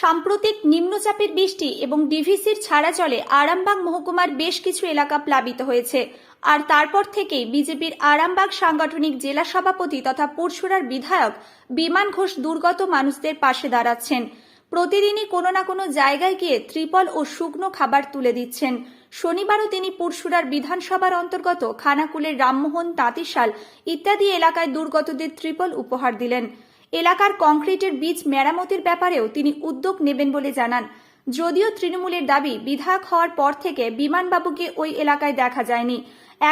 সাম্প্রতিক নিম্নচাপের বৃষ্টি এবং ডিভিসির ছাড়া চলে আরামবাগ মহকুমার বেশ কিছু এলাকা প্লাবিত হয়েছে। আর তারপর থেকেই বিজেপির আরামবাগ সাংগঠনিক জেলা সভাপতি তথা পুরসুরার বিধায়ক বিমান ঘোষ দুর্গত মানুষদের পাশে দাঁড়াচ্ছেন। প্রতিদিনই কোনো না কোনো জায়গায় গিয়ে ত্রিপল ও শুকনো খাবার তুলে দিচ্ছেন। শনিবারও তিনি পুরসুরার বিধানসভার অন্তর্গত খানাকুলের রামমোহন, তাঁতিশাল ইত্যাদি এলাকায় দুর্গতদের ত্রিপল উপহার দিলেন। এলাকার কংক্রিটের বীজ মেরামতির ব্যাপারেও তিনি উদ্যোগ নেবেন বলে জানান। যদিও তৃণমূলের দাবি, বিধায়ক হওয়ার পর থেকে বিমানবাবুকে ওই এলাকায় দেখা যায়নি।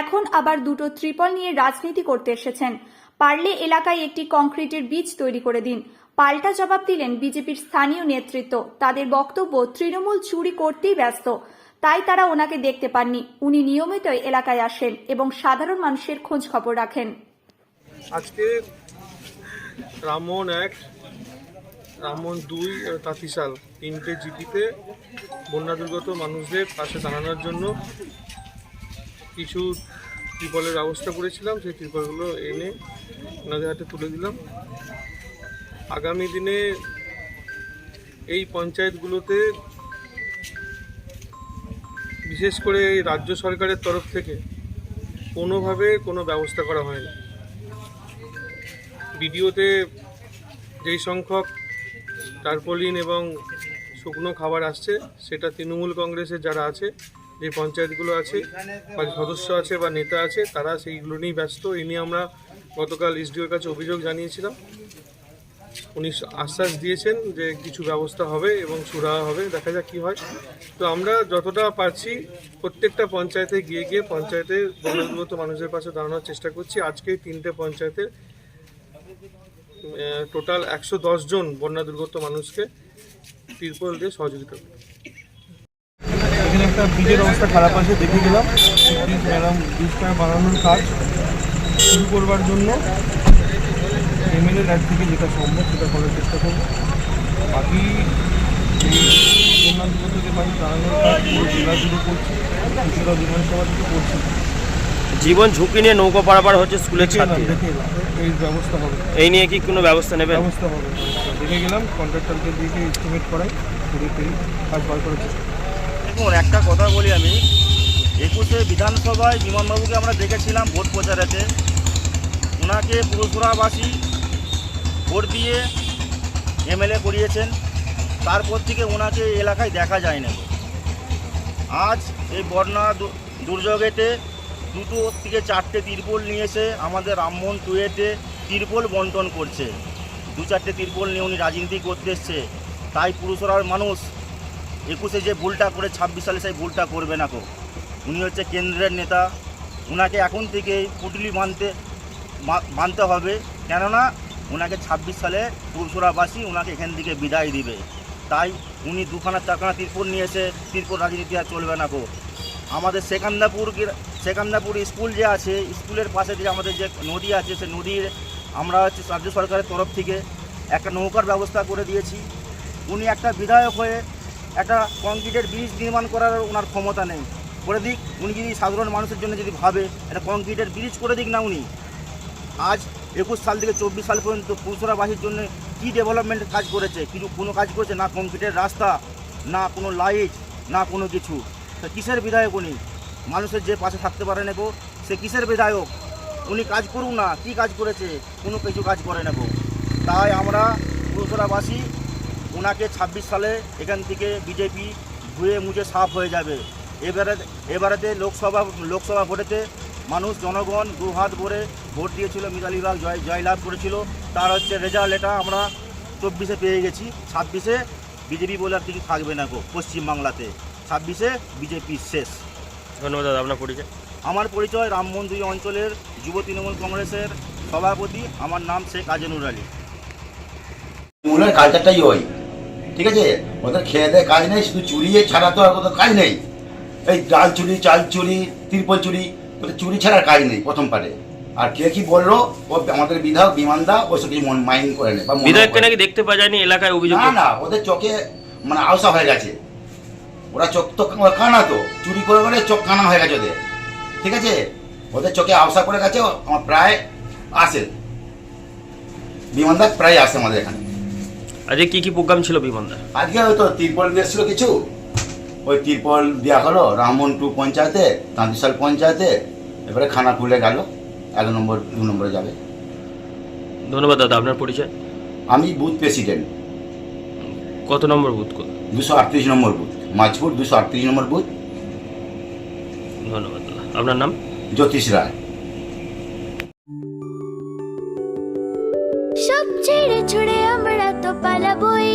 এখন আবার দুটো ত্রিপল নিয়ে রাজনীতি করতে এসেছেন। পারলে এলাকায় একটি কংক্রিটের বীজ তৈরি করে দিন। পাল্টা জবাব দিলেন বিজেপির স্থানীয় নেতৃত্ব। তাদের বক্তব্য, তৃণমূল চুরি করতেই ব্যস্ত। তাই তারা ওনাকে দেখতে পাননি। উনি নিয়মিত এলাকায় আসেন এবং সাধারণ মানুষের খোঁজ খবর রাখেন। আজকে রামমোহন এক রামমোহন দুই তাঁতিশাল তিনটে জিপিতে বন্যা দুর্গত মানুষদের পাশে দাঁড়ানোর জন্য কিছু ত্রিপলের ব্যবস্থা করেছিলাম। সেই ত্রিপলগুলো এনে ওনাদের হাতে তুলে দিলাম। আগামী দিনে এই পঞ্চায়েতগুলোতে বিশেষ করে রাজ্য সরকারের তরফ থেকে কোনোভাবে কোনো ব্যবস্থা করা হয়নি। ভিডিওতে যেই সংখ্যক টার্পলিন এবং শুকনো খাবার আসছে, সেটা তৃণমূল কংগ্রেসের যারা আছে, যে পঞ্চায়েতগুলো আছে, বা সদস্য আছে, বা নেতা আছে, তারা সেইগুলো নিয়েই ব্যস্ত। এ নিয়ে আমরা গতকাল এসডিওর কাছে অভিযোগ জানিয়েছিলাম। উনি আশ্বাস দিয়েছেন যে কিছু ব্যবস্থা হবে এবং সুরাহা হবে, দেখা যাক কী হয়। তো আমরা যতটা পারছি প্রত্যেকটা পঞ্চায়েতে গিয়ে গিয়ে পঞ্চায়েতে বন্যাদুর্গত মানুষের পাশে দাঁড়ানোর চেষ্টা করছি। আজকে তিনটে পঞ্চায়েতের টোটাল একশো জন বন্যা দুর্গত মানুষকে তিরপল দিয়ে সহযোগিতা করে একটা ব্রিজের অবস্থা খারাপ আছে, দেখে গেলাম। ম্যাডাম ব্রিজটা বানানোর কাজ শুরু করবার জন্য এমএলএ লাইট থেকে যেটা সম্ভব সেটা করার চেষ্টা করব। বাকি বন্যা দুর্গতদের পাশে দাঁড়ানোর কাজ পুরো জেলা জুড়ে বিধানসভা থেকে করছি। জীবন ঝুঁকি নিয়ে নৌকো পারাপার হচ্ছে স্কুলের ছাত্রী এই ব্যবস্থা হবে। এই নিয়ে কি কোনো ব্যবস্থা নেবেন? ব্যবস্থা হবে দেখে গেলাম কন্ট্রাক্টরকে দিয়ে এস্টিমেট করাই করে কাজ বার করার চেষ্টা। দেখুন একটা কথা বলি আমি। একুশে বিধানসভায় বিমানবাবুকে আমরা দেখেছিলাম ভোট প্রচারেতে। ওনাকে পুরসুরাবাসী ভোট দিয়ে এমএলএ করিয়েছেন। তারপর থেকে ওনাকে এই এলাকায় দেখা যায় না আজ এই বন্যা দুর্যোগেতে দুটো থেকে চারটে তিরপল নিয়ে এসে আমাদের রামমোহন টুয়েটে তিরপল বন্টন করছে। দু চারটে তিরপল নিয়ে উনি রাজনীতি করতে এসছে। তাই পুরুষরার মানুষ একুশে যে ভুলটা করে, ছাব্বিশ সালে সেই ভুলটা করবে না কো উনি হচ্ছে কেন্দ্রের নেতা। ওনাকে এখন থেকেই পুটলি মানতে মানতে হবে। কেননা ওনাকে ছাব্বিশ সালে পুরুষরাবাসী ওনাকে এখান থেকে বিদায় দিবে। তাই উনি দুখানা, চারখানা তিরপুর নিয়ে এসে তিরপুর রাজনীতি আর চলবে না কো আমাদের সেকান্দাপুর সেকান্দাপুর স্কুল যে আছে, স্কুলের পাশে যে আমাদের যে নদী আছে, সে নদীর আমরা হচ্ছে রাজ্য সরকারের তরফ থেকে একটা নৌকার ব্যবস্থা করে দিয়েছি। উনি একটা বিধায়ক হয়ে একটা কংক্রিটের ব্রিজ নির্মাণ করার ওনার ক্ষমতা নেই। করে দিক, উনি যদি সাধারণ মানুষের জন্য যদি ভাবে, একটা কংক্রিটের ব্রিজ করে দিক না উনি, আজ একুশ সাল থেকে চব্বিশ সাল পর্যন্ত পুরসরাবাসীর জন্য কী ডেভেলপমেন্ট কাজ করেছে? কিছু কোনো কাজ করেছে? না কংক্রিটের রাস্তা, না কোনো লাইট না কোনো কিছু। তা কিসের বিধায়ক উনি? মানুষের যে পাশে থাকতে পারে না গো সে কিসের বিধায়ক? উনি কাজ করুন না, কি কাজ করেছে? কোনো কিছু কাজ করে না গো তাই আমরা পুরসরাবাসী ওনাকে ছাব্বিশ সালে এখান থেকে বিজেপি ধুয়ে মুছে সাফ হয়ে যাবে। এবারে, এবারেতে লোকসভা লোকসভা ভোটেতে মানুষ, জনগণ দু হাত ভরে ভোট দিয়েছিল মিতালিবাগ জয়, জয়লাভ করেছিল। তার হচ্ছে রেজাল্ট এটা আমরা চব্বিশে পেয়ে গেছি। ছাব্বিশে বিজেপি বলে আর কিছু থাকবে না গো, পশ্চিমবাংলাতে। ছাব্বিশে বিজেপি শেষ। ধন্যবাদ দাদা আপনার পরিচয়। আমার পরিচয় রামমন্দির অঞ্চলের যুব তৃণমূল কংগ্রেসের সভাপতি। আমার নাম শেখ আজনুর আলী। তৃণমূলের কালচারটাই ওই। ঠিক আছে? ওদের খেয়ে দেয় কাজ নেই শুধু চুরিয়ে ছাড়া তো আর কোথাও কাজ নেই। এই ডাল চুরি চাল চুরি তিরপল চুরি ওদের চুরি ছাড়া কাজ নেই প্রথম পারে। আর কে কি বলল ও আমাদের বিধায়ক বিমানদা ওইসব কিছু মাইন্ড করে নেয় বিধায়ককে করে। নাকি দেখতে পাওয়া যায়নি এলাকায় অভিযোগ না না ওদের চোখে মানে আওসা হয়ে গেছে। ওরা চোখ তো কানা তো। চুরি করে করে চোখ কানা হয়ে গেছে ওদের। ঠিক আছে? ওদের চোখে আওসা করে গেছে আমার প্রায় আসে। বিমানদা প্রায় আসে আমাদের এখানে। আজকে কি কি প্রোগ্রাম ছিল বিমানদার? আজকে হয়তো তিরপল এসেছিল কিছু। ওই তিরপল দেওয়া হলো রামমন্টু পঞ্চায়েতে তাঁতিশাল পঞ্চায়েতে এবারে খানা খুলে গেল। এক নম্বর দু নম্বরে যাবে। ধন্যবাদ দাদা আপনার পরিচয়। আমি বুথ প্রেসিডেন্ট। কত নম্বর বুথ দুশো আটত্রিশ নম্বর বুথ। মাঝপুর দুশো আটত্রিশ নম্বর বুথ। ধন্যবাদ আপনার নাম? জ্যোতিষ রায়। সব ছেড়ে ছুড়ে আমরা তো পালাবই।